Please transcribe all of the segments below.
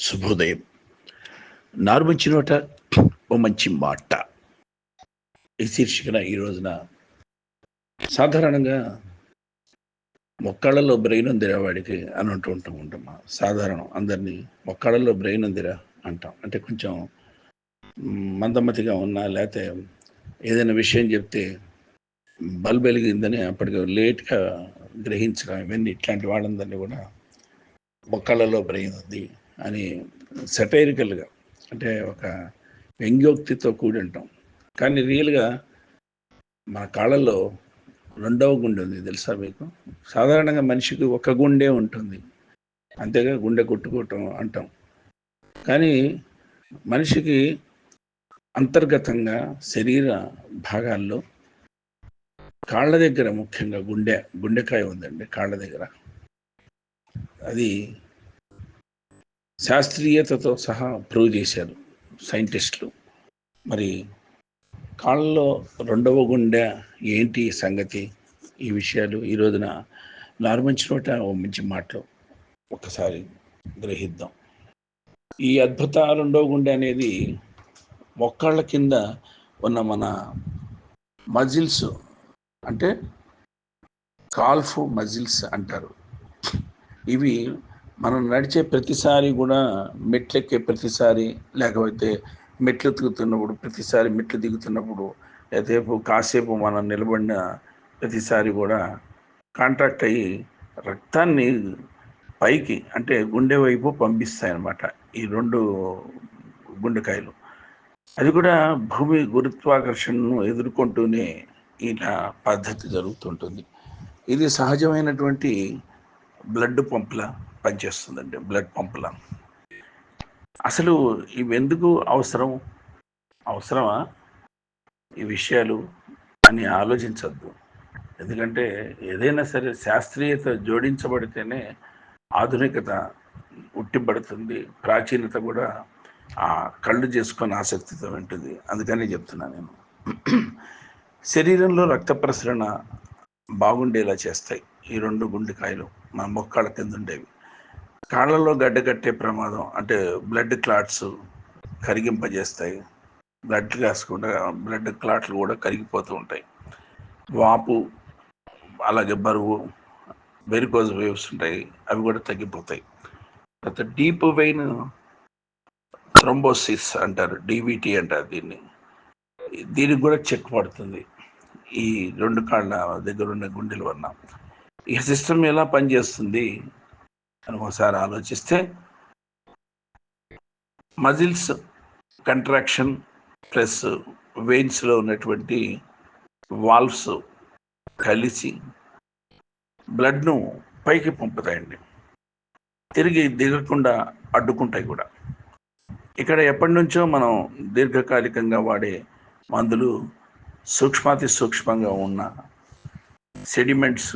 శుభోదయం. నారు మంచి నోట ఓ మంచి మాట. ఈ శీర్షికన ఈ రోజున సాధారణంగా మొక్కళ్ళలో బ్రెయిన్ ఉందిరా వాడికి అని అంటూ ఉంటాం ఉంటాం సాధారణం. అందరినీ మొక్కళ్ళలో బ్రెయిన్ ఉందిరా అంటాం. అంటే కొంచెం మందమతిగా ఉన్నా లేకపోతే ఏదైనా విషయం చెప్తే బల్బ్ వెలిగిందని అప్పటికి లేట్గా గ్రహించడం ఇవన్నీ ఇట్లాంటి వాళ్ళందరినీ కూడా మొక్కళ్ళలో బ్రెయిన్ ఉంది. అని సెటైరికల్గా అంటే ఒక వ్యంగ్యోక్తితో కూడి ఉంటాం. కానీ రియల్గా మన కాళ్ళల్లో రెండవ గుండె ఉంది తెలుసా మీకు? సాధారణంగా మనిషికి ఒక గుండె ఉంటుంది. అంతేగా గుండె కొట్టుకోవటం అంటాం. కానీ మనిషికి అంతర్గతంగా శరీర భాగాల్లో కాళ్ళ దగ్గర ముఖ్యంగా గుండె గుండెకాయ ఉందండి కాళ్ళ దగ్గర. అది శాస్త్రీయతతో సహా ప్రూవ్ చేశారు సైంటిస్టులు. మరి కాళ్ళలో రెండవ గుండె ఏంటి సంగతి? ఈ విషయాలు ఈ రోజున నార్మంచి నోట ఓ మంచి మాటలు ఒకసారి గ్రహిద్దాం. ఈ అద్భుత రెండవ గుండె అనేది మొక్కళ్ళ కింద ఉన్న మన మజిల్స్ అంటే కాల్ఫ్ మజిల్స్ అంటారు. ఇవి మనం నడిచే ప్రతిసారి కూడా మెట్లు ఎక్కే ప్రతిసారి లేకపోతే మెట్లు ఎత్తుకుతున్నప్పుడు ప్రతిసారి మెట్లు దిగుతున్నప్పుడు లేకపోతే కాసేపు మనం నిలబడిన ప్రతిసారి కూడా కాంట్రాక్ట్ అయ్యి రక్తాన్ని పైకి అంటే గుండె వైపు పంపిస్తాయి అన్నమాట ఈ రెండు గుండెకాయలు. అది కూడా భూమి గురుత్వాకర్షణను ఎదుర్కొంటూనే ఇలా పద్ధతి జరుగుతుంటుంది. ఇది సహజమైనటువంటి బ్లడ్ పంపుల? పనిచేస్తుందండి బ్లడ్ పంపులా అసలు ఇవి ఎందుకు అవసరం? అవసరమా? ఈ విషయాలు అని ఆలోచించద్దు. ఎందుకంటే ఏదైనా సరే శాస్త్రీయత జోడించబడితేనే ఆధునికత ఉట్టిపడుతుంది. ప్రాచీనత కూడా ఆ కళ్ళు చేసుకొని ఆసక్తితో ఉంటుంది. అందుకని చెప్తున్నాను నేను. శరీరంలో రక్త ప్రసరణ బాగుండేలా చేస్తాయి. ఈ రెండు గుండెకాయలు మన మొక్కల కింద ఉండేవి. కాళ్ళలో గడ్డ కట్టే ప్రమాదం అంటే బ్లడ్ క్లాట్స్ కరిగింపజేస్తాయి. బ్లడ్ క్లాట్స్ బ్లడ్ క్లాట్లు కూడా కరిగిపోతూ ఉంటాయి. వాపు అలాగే బరువు వెరికోజ్ వేవ్స్ ఉంటాయి. అవి కూడా తగ్గిపోతాయి. తర్వాత డీప్ వెయిన్ థ్రంబోసిస్ అంటారు డీవీటీ అంటారు దీన్ని. దీనికి కూడా చెక్ పడుతుంది. ఈ రెండు కాళ్ళ దగ్గర ఉన్న గుండెల వల్ల ఈ సిస్టమ్ ఎలా పనిచేస్తుంది? అని ఒకసారి ఆలోచిస్తే. మజిల్స్ కంట్రాక్షన్ ప్లస్ వెయిన్స్లో ఉన్నటువంటి వాల్వ్స్ కలిసి బ్లడ్ను పైకి పంపుతాయండి. తిరిగి దిగకుండా అడ్డుకుంటాయి కూడా. ఇక్కడ ఎప్పటి నుంచో మనం దీర్ఘకాలికంగా వాడే మందులు సూక్ష్మాతి సూక్ష్మంగా ఉన్న సెడిమెంట్స్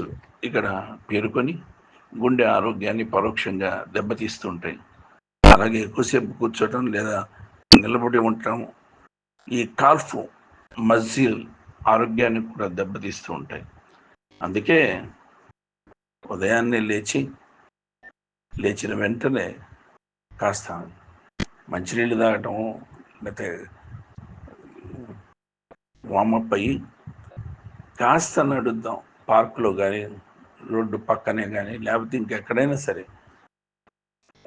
ఇక్కడ పేరుకొని గుండె ఆరోగ్యాన్ని పరోక్షంగా దెబ్బతీస్తుంటాయి. అలాగే ఎక్కువసేపు కూర్చోవటం లేదా నిలబడి ఉండటం ఈ కాల్ఫ్ మజిల్ ఆరోగ్యాన్ని కూడా దెబ్బతీస్తూ ఉంటాయి. అందుకే ఉదయాన్నే లేచి లేచిన వెంటనే కాస్త మంచినీళ్ళు తాగటం లేకపోతే వామప్ అయ్యి కాస్త నడుద్దాం. పార్కులో కానీ రోడ్డు పక్కనే కానీ లేకపోతే ఇంకెక్కడైనా సరే.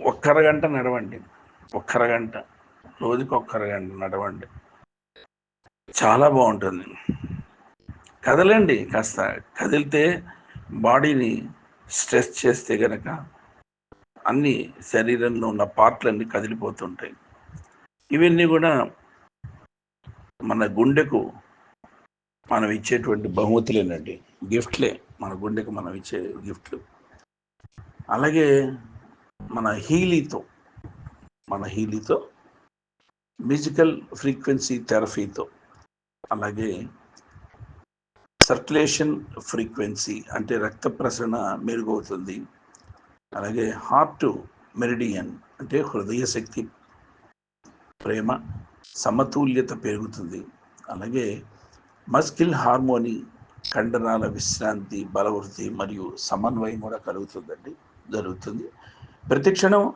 ఒక్కరగంట నడవండి. ఒక్కరగంట. రోజుకి ఒక్కరగంట నడవండి. చాలా బాగుంటుంది. కదలండి కాస్త. కదిలితే బాడీని స్ట్రెస్ చేస్తే గనక అన్ని శరీరంలో ఉన్న పార్ట్లన్నీ కదిలిపోతుంటాయి. ఇవన్నీ కూడా మన గుండెకు మనం ఇచ్చేటువంటి బహుమతులేనండి. గిఫ్ట్లే మన గుండెకు మనం ఇచ్చే గిఫ్ట్లు. అలాగే మన హీలీతో మన హీలీతో మ్యూజికల్ ఫ్రీక్వెన్సీ థెరపీతో అలాగే సర్క్యులేషన్ ఫ్రీక్వెన్సీ అంటే రక్త ప్రసరణ మెరుగవుతుంది. అలాగే హార్ట్ మెరిడియన్ అంటే హృదయ శక్తి ప్రేమ సమతుల్యత పెరుగుతుంది. అలాగే మస్కిల్ హార్మోని కండరాల విశ్రాంతి బలవృద్ధి మరియు సమన్వయం కూడా కలుగుతుందండి. జరుగుతుంది. ప్రతి క్షణం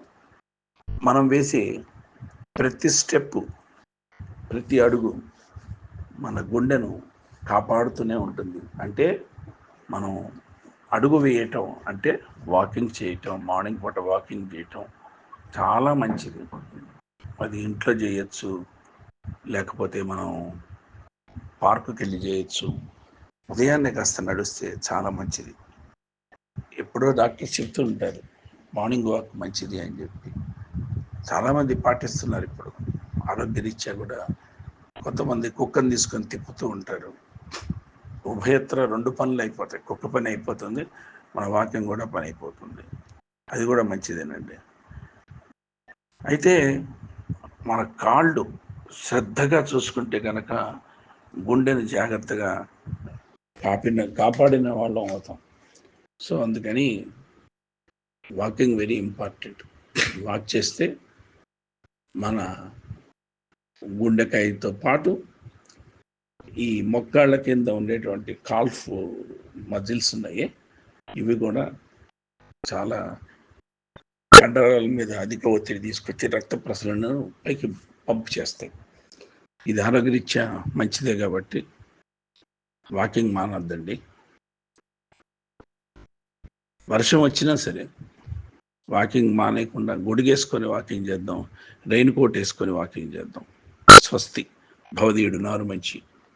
మనం వేసే ప్రతి స్టెప్ ప్రతి అడుగు మన గుండెను కాపాడుతూనే ఉంటుంది. అంటే మనం అడుగు వేయటం అంటే వాకింగ్ చేయటం మార్నింగ్ పూట వాకింగ్ చేయటం చాలా మంచిది. అది ఇంట్లో చేయొచ్చు లేకపోతే మనం పార్కుకి వెళ్ళి చేయొచ్చు. ఉదయాన్నే కాస్త నడిస్తే చాలా మంచిది. ఎప్పుడో డాక్టర్ చెప్తూ ఉంటారు మార్నింగ్ వాక్ మంచిది అని చెప్పి. చాలామంది పాటిస్తున్నారు ఇప్పుడు. ఆరోగ్యరీత్యా కూడా కొంతమంది కుక్కను తీసుకొని తిప్పుతూ ఉంటారు. ఉభయత్ర రెండు పనులు అయిపోతాయి. కుక్క పని అయిపోతుంది మన వాక్యం కూడా పని అయిపోతుంది. అది కూడా మంచిదేనండి. అయితే మన కాళ్ళు శ్రద్ధగా చూసుకుంటే కనుక గుండెని జాగ్రత్తగా కాపిన కాపాడిన వాళ్ళం అవుతాం. సో అందుకని వాకింగ్ వెరీ ఇంపార్టెంట్. వాక్ చేస్తే మన గుండెకాయతో పాటు ఈ మొక్కాళ్ళ కింద ఉండేటువంటి కాల్ఫ్ మజిల్స్ ఉన్నాయి ఇవి కూడా చాలా కండరాల మీద అధిక ఒత్తిడి తీసుకొచ్చి రక్త ప్రసరణను పైకి పంప్ చేస్తాయి. ఇది ఆరోగ్యరీత్యా మంచిదే కాబట్టి వాకింగ్ మానొద్దండి. వర్షం వచ్చినా సరే వాకింగ్ మానేయకుండా గొడిగేసుకొని వాకింగ్ చేద్దాం. రెయిన్ కోట్ వేసుకొని వాకింగ్ చేద్దాం. స్వస్తి. భవదీయుడు నారు మంచి.